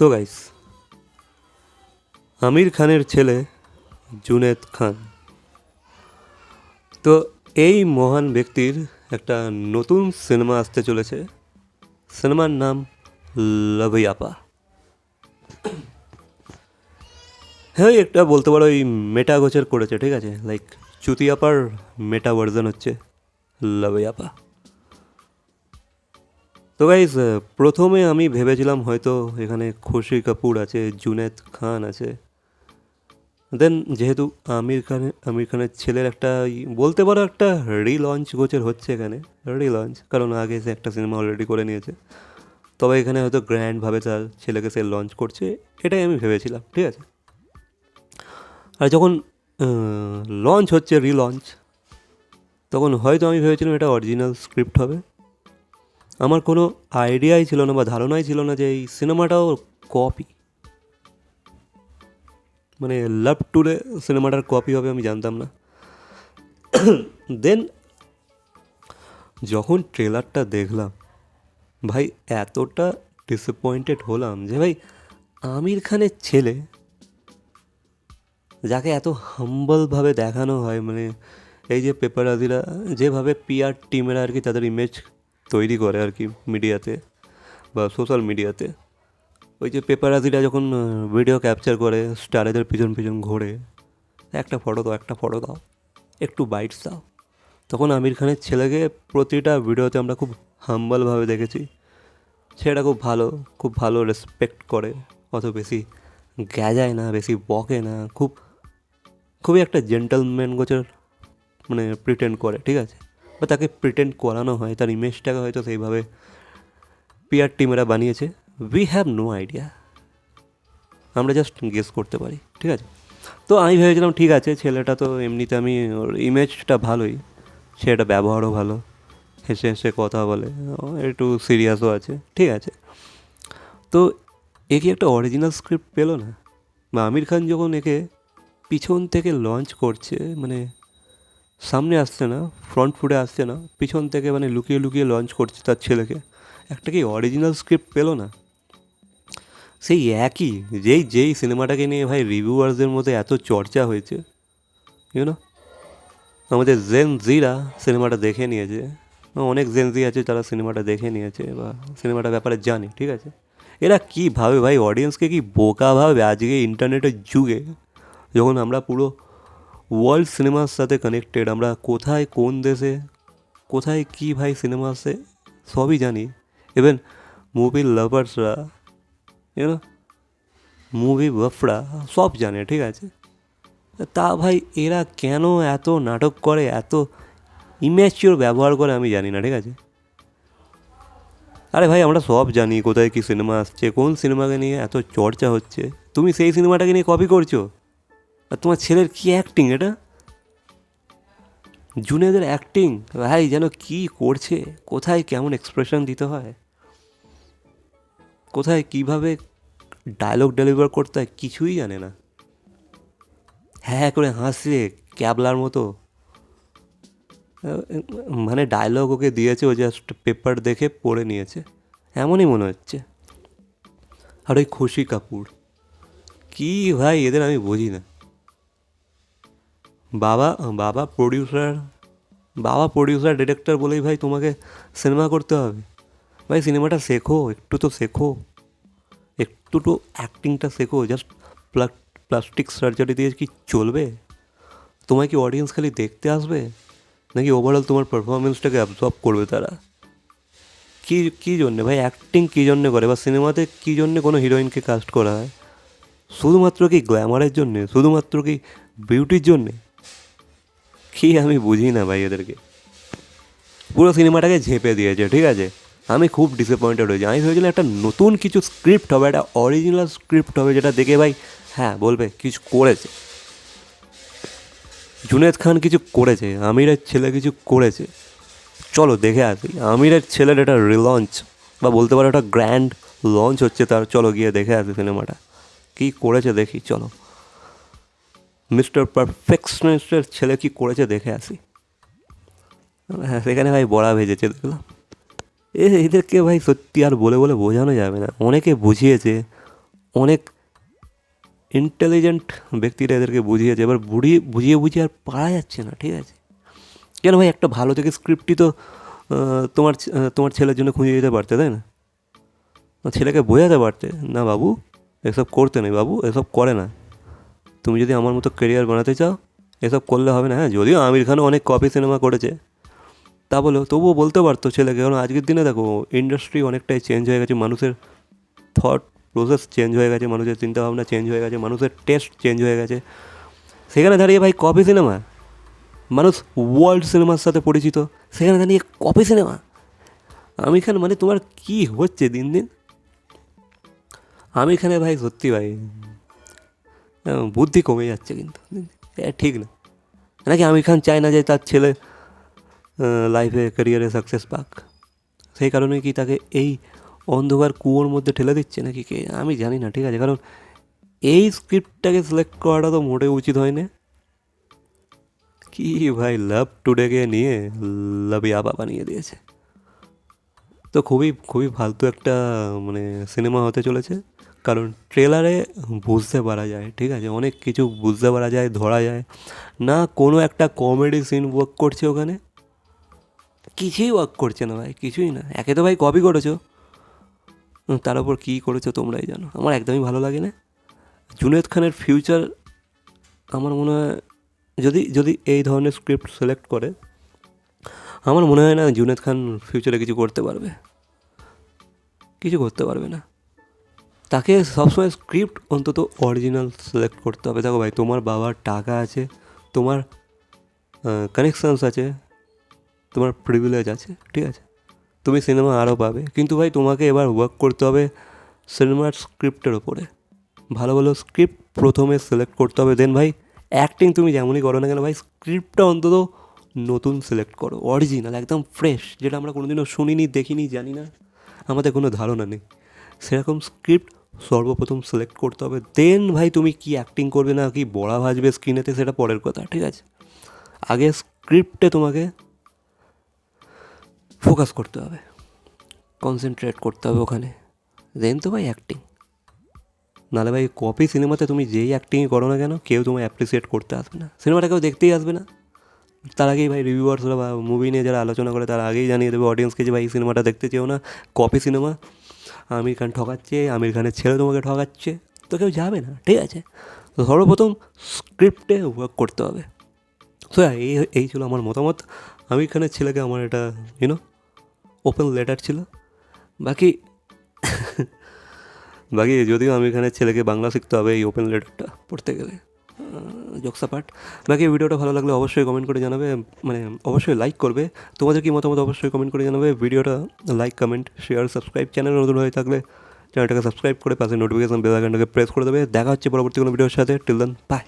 তো গাইস আমির খানের ছেলে জুনেদ খান। তো এই মহান ব্যক্তির একটা নতুন সিনেমা আসতে চলেছে। সিনেমার নাম লবইয়াপা হ্যাঁ একটা বলতে পারো ওই মেটা গোচর করেছে, ঠিক আছে? লাইক চুতিয়াপার মেটা ভার্জন হচ্ছে লবইয়াপা তো গাইজ প্রথমে আমি ভেবেছিলাম হয়তো এখানে খুশি কাপুর আছে, জুনেদ খান আছে। দেন যেহেতু আমির খানের আমির খানের ছেলের একটা বলতে পারো একটা রিলঞ্চ গোচর হচ্ছে এখানে রিলঞ্চ কারণ আগে সে একটা সিনেমা অলরেডি করে নিয়েছে। তবে এখানে হয়তো গ্র্যান্ডভাবে তার ছেলেকে সে লঞ্চ করছে, এটাই আমি ভেবেছিলাম, ঠিক আছে? আর যখন লঞ্চ হচ্ছে রিলঞ্চ তখন হয়তো আমি ভেবেছিলাম এটা অরিজিনাল স্ক্রিপ্ট হবে। আমার কোনো আইডিয়াই ছিল না বা ধারণাই ছিল না যে এই সিনেমাটাও কপি মানে লাভ টুরে সিনেমাটার কপি হবে আমি জানতাম না। দেন যখন ট্রেলারটা দেখলাম, ভাই এতটা ডিসঅ্যাপয়েন্টেড হলাম যে ভাই আমির খানের ছেলে, যাকে এত হাম্বলভাবে দেখানো হয় মানে এই যে পেপারাজিরা যেভাবে পিআর টিমেরা আর কি তাদের ইমেজ তৈরি করে আর কি মিডিয়াতে বা সোশ্যাল মিডিয়াতে। ওই যে পেপারাজিরা যখন ভিডিও ক্যাপচার করে, স্টারেদের পিছন পিছন ঘোরে, একটা ফটো দাও, একটা ফটো দাও, একটু বাইটস দাও। তখন আমির খানের ছেলেকে প্রতিটা ভিডিওতে আমরা খুব হাম্বলভাবে দেখেছি। ছেলেটা খুব ভালো খুব ভালো রেসপেক্ট করে, অত বেশি গ্যাজায় না, বেশি বকে না, খুব, খুবই একটা জেন্টালম্যান গোচর মানে প্রিটেন্ড করে, ঠিক আছে? বা তাকে প্রিটেন্ড করানো হয়, তার ইমেজটাকে হয়তো সেইভাবে পিআর টিমেরা বানিয়েছে। উই হ্যাভ নো আইডিয়া আমরা জাস্ট গেস করতে পারি, ঠিক আছে? তো আমি ভেবেছিলাম, ঠিক আছে, ছেলেটা তো এমনিতে আমি, ওর ইমেজটা ভালোই ছেলেটা ব্যবহারও ভালো, হেসে হেসে কথা বলে একটু সিরিয়াসও আছে, ঠিক আছে। তো এ কি একটা অরিজিনাল স্ক্রিপ্ট পেল না? বা আমির খান যখন একে পিছন থেকে লঞ্চ করছে মানে সামনে আসছে না ফ্রন্ট ফুটে আসছে না, পিছন থেকে মানে লুকিয়ে লুকিয়ে লঞ্চ করছে তার ছেলেকে। একটা কি অরিজিনাল স্ক্রিপ্ট পেল না? সেই একই, যেই যেই সিনেমাটাকে নিয়ে ভাই রিভিউয়ার্সদের মধ্যে এত চর্চা হয়েছে ইউনো আমাদের জেন জিরা সিনেমাটা দেখে নিয়েছে অনেক জেন জি আছে তারা সিনেমাটা দেখে নিয়েছে, বা সিনেমাটার ব্যাপারে জানে, ঠিক আছে? এরা কী ভাবে ভাই অডিয়েন্সকে কি বোকা ভাবে আজকে ইন্টারনেটের যুগে, যখন আমরা পুরো ওয়ার্ল্ড সিনেমার সাথে কানেক্টেড আমরা কোথায় কোন দেশে, কোথায় কী ভাই সিনেমা আসে সবই জানি। ইভেন মুভি লাভার্সরা ইউনো মুভি বফরা সব জানে, ঠিক আছে? তা ভাই, এরা কেন এত নাটক করে, এত ইম্যাচিওর ব্যবহার করে আমি জানি না, ঠিক আছে? আরে ভাই, আমরা সব জানি কোথায় কী সিনেমা আসছে, কোন সিনেমাকে নিয়ে এত চর্চা হচ্ছে। তুমি সেই সিনেমাটাকে নিয়ে কপি করছ? আর তোমার ছেলের কী অ্যাক্টিং এটা? জুনেদের অ্যাক্টিং ভাই, যেন কি করছে? কোথায় কেমন এক্সপ্রেশন দিতে হয়? কোথায় কীভাবে ডায়লগ ডেলিভার করতে হয় কিছুই জানে না। হ্যাঁ করে হাসছে ক্যাবলার মতো। মানে ডায়লগ ওকে দিয়েছে, ও জাস্ট পেপার দেখে পড়ে নিয়েছে। এমনই মনে হচ্ছে। আর ওই খুশি কাপুর। কি ভাই, এদের আমি বুঝি না। বাবা বাবা প্রডিউসার বাবা প্রডিউসার ডিরেক্টর বলেই ভাই তোমাকে সিনেমা করতে হবে। ভাই সিনেমাটা শেখো, একটু তো শেখো। একটু তো অ্যাক্টিংটা শেখো জাস্ট প্লাস্টিক সার্জারি দিয়ে কি চলবে? তোমায় কি অডিয়েন্স খালি দেখতে আসবে? নাকি ওভারঅল তোমার পারফরমেন্সটাকে অ্যাবজর্ব করবে তারা? কী কী জন্যে ভাই অ্যাক্টিং কী জন্যে করে? বা সিনেমাতে কী জন্যে কোনো হিরোইনকে কাস্ট করা হয়? শুধুমাত্র কি গ্ল্যামারের জন্যে? শুধুমাত্র কি বিউটির জন্যে? কি আমি বুঝি না ভাই এদেরকে পুরো সিনেমাটাকে ঝেঁপে দিয়েছে, ঠিক আছে? আমি খুব ডিসঅ্যাপয়েন্টেড হয়েছি। আমি ভেবেছিলাম একটা নতুন কিছু স্ক্রিপ্ট হবে, একটা অরিজিনাল স্ক্রিপ্ট হবে, যেটা দেখে ভাই হ্যাঁ বলবে, কিছু করেছে। জুনেদ খান কিছু করেছে, আমিরের ছেলে কিছু করেছে। চলো, দেখে আসি। আমিরের ছেলের একটা রিলঞ্চ বা বলতে পারো একটা গ্র্যান্ড লঞ্চ হচ্ছে তার। চলো, গিয়ে দেখে আসি সিনেমাটা। কী করেছে দেখি, চলো। মিস্টার পারফেকশনিস্টের ছেলে কি করেছে দেখে আসি। হ্যাঁ সেখানে ভাই বড়া ভেজেছে দেখলাম। এ এদেরকে ভাই সত্যি আর বলে বলে বোঝানো যাবে না। অনেকে বুঝিয়েছে অনেক ইন্টেলিজেন্ট ব্যক্তিরা এদেরকে বুঝিয়েছে। এবার বুড়িয়ে বুঝিয়ে বুঝিয়ে আর পারা যাচ্ছে না ঠিক আছে? কেন ভাই একটা ভালো থেকে স্ক্রিপ্টই তো তোমার তোমার ছেলের জন্য খুঁজে দিতে পারতে তাই না, ছেলেকে বোঝাতে পারতে। না বাবু এসব করতে নেই বাবু এসব করে না। তুমি যদি আমার মতো কেরিয়ার বানাতে চাও, এসব করলে হবে না হ্যাঁ? যদিও আমির খানও অনেক কপি সিনেমা করেছে। তা বলেও, তবুও বলতে পারতো ছেলেকে, কারণ আজকের দিনে দেখো ইন্ডাস্ট্রি অনেকটাই চেঞ্জ হয়ে গেছে, মানুষের থট প্রসেস চেঞ্জ হয়ে গেছে, মানুষের চিন্তাভাবনা চেঞ্জ হয়ে গেছে, মানুষের টেস্ট চেঞ্জ হয়ে গেছে। সেখানে দাঁড়িয়ে ভাই কপি সিনেমা মানুষ ওয়ার্ল্ড সিনেমার সাথে পরিচিত, সেখানে দাঁড়িয়ে কপি সিনেমা আমির খান মানে তোমার কি হচ্ছে দিন দিন? আমির খানে ভাই সত্যি ভাই বুদ্ধি কমে যাচ্ছে কিন্তু। ঠিক না। নাকি আমির খান চায় না যে তার ছেলে লাইফে ক্যারিয়ারে সাকসেস পাক? সেই কারণে কি তাকে এই অন্ধকার কুয়োর মধ্যে ঠেলে দিচ্ছে নাকি কে? আমি জানি না, ঠিক আছে? কারণ এই স্ক্রিপ্টটাকে সিলেক্ট করাটা তো মোটেও উচিত হয় না কি ভাই লাভ টুডেকে নিয়ে লাভ ইয়াবা বানিয়ে দিয়েছে। তো খুবই খুবই ফালতু একটা মানে সিনেমা হতে চলেছে। কারণ ট্রেলারে বুঝতে পারা যায়, ঠিক আছে? অনেক কিছু বুঝতে পারা যায়, ধরা যায়। না কোনো একটা কমেডি সিন ওয়ার্ক করছে ওখানে? কিছুই ওয়ার্ক করছে না ভাই, কিছুই না। একে তো ভাই কপি করেছ। তার উপর কী করেছ তোমরাই জানো। আমার একদমই ভালো লাগে না। জুনেদ খানের ফিউচার আমার মনে হয়, যদি যদি এই ধরনের স্ক্রিপ্ট সিলেক্ট করে, আমার মনে হয় না জুনেদ খান ফিউচারে কিছু করতে পারবে। কিছু করতে পারবে না। তাকে সবসময় স্ক্রিপ্ট অন্তত অরিজিনাল সিলেক্ট করতে হবে। দেখো ভাই, তোমার বাবার টাকা আছে, তোমার কানেকশানস আছে, তোমার প্রিভিলেজ আছে, ঠিক আছে? তুমি সিনেমা আরও পাবে। কিন্তু ভাই, তোমাকে এবার ওয়ার্ক করতে হবে সিনেমার স্ক্রিপ্টের ওপরে। ভালো ভালো স্ক্রিপ্ট প্রথমে সিলেক্ট করতে হবে। দেন ভাই অ্যাক্টিং তুমি যেমনই করো না কেন ভাই স্ক্রিপ্টটা অন্তত নতুন সিলেক্ট করো। অরিজিনাল একদম ফ্রেশ যেটা আমরা কোনোদিনও শুনিনি, দেখিনি, জানি না। আমাদের কোনো ধারণা নেই। সেরকম স্ক্রিপ্ট সর্বপ্রথম সিলেক্ট করতে হবে। দেন ভাই তুমি কি অ্যাক্টিং করবে না কি বড়া ভাজবে স্ক্রিনেতে সেটা পরের কথা, ঠিক আছে? আগে স্ক্রিপ্টে তোমাকে ফোকাস করতে হবে। কনসেন্ট্রেট করতে হবে ওখানে। দেন তো ভাই অ্যাক্টিং নাহলে ভাই কপি সিনেমাতে তুমি যেই অ্যাক্টিংই করো না কেন, কেউ তোমায় অ্যাপ্রিসিয়েট করতে আসবে না। সিনেমাটা কেউ দেখতেই আসবে না। তার আগেই ভাই রিভিউয়ার্সরা বা মুভি নিয়ে যারা আলোচনা করে, তারা আগেই জানিয়ে দেবে অডিয়েন্সকে যে ভাই সিনেমাটা দেখতে চেও না। কপি সিনেমা আমির খান ঠকাচ্ছে, আমির খানের ছেলে তোমাকে ঠকাচ্ছে, তো কেউ যাবে না, ঠিক আছে? তো সর্বপ্রথম স্ক্রিপ্টে ওয়ার্ক করতে হবে। সো এই এই ছিল আমার মতামত। আমির খানের ছেলেকে আমার এটা ইউনো ওপেন লেটার ছিল। বাকি বাকি যদিও আমির খানের ছেলেকে বাংলা শিখতে হবে এই ওপেন লেটারটা পড়তে গেলে। জোকসা পার্ট বাকি ভিডিওটা ভালো লাগলে অবশ্যই কমেন্ট করে জানাবে মানে অবশ্যই লাইক করবে। তোমাদের কি মতামত অবশ্যই কমেন্ট করে জানাবে। ভিডিওটা like comment share subscribe channel নতুন হয়ে থাকলে চ্যানেলটাকে সাবস্ক্রাইব করে পাশে নোটিফিকেশন বেল প্রেস করে দেবে। দেখা হচ্ছে পরবর্তী কোনো ভিডিওর সাথে। Till then by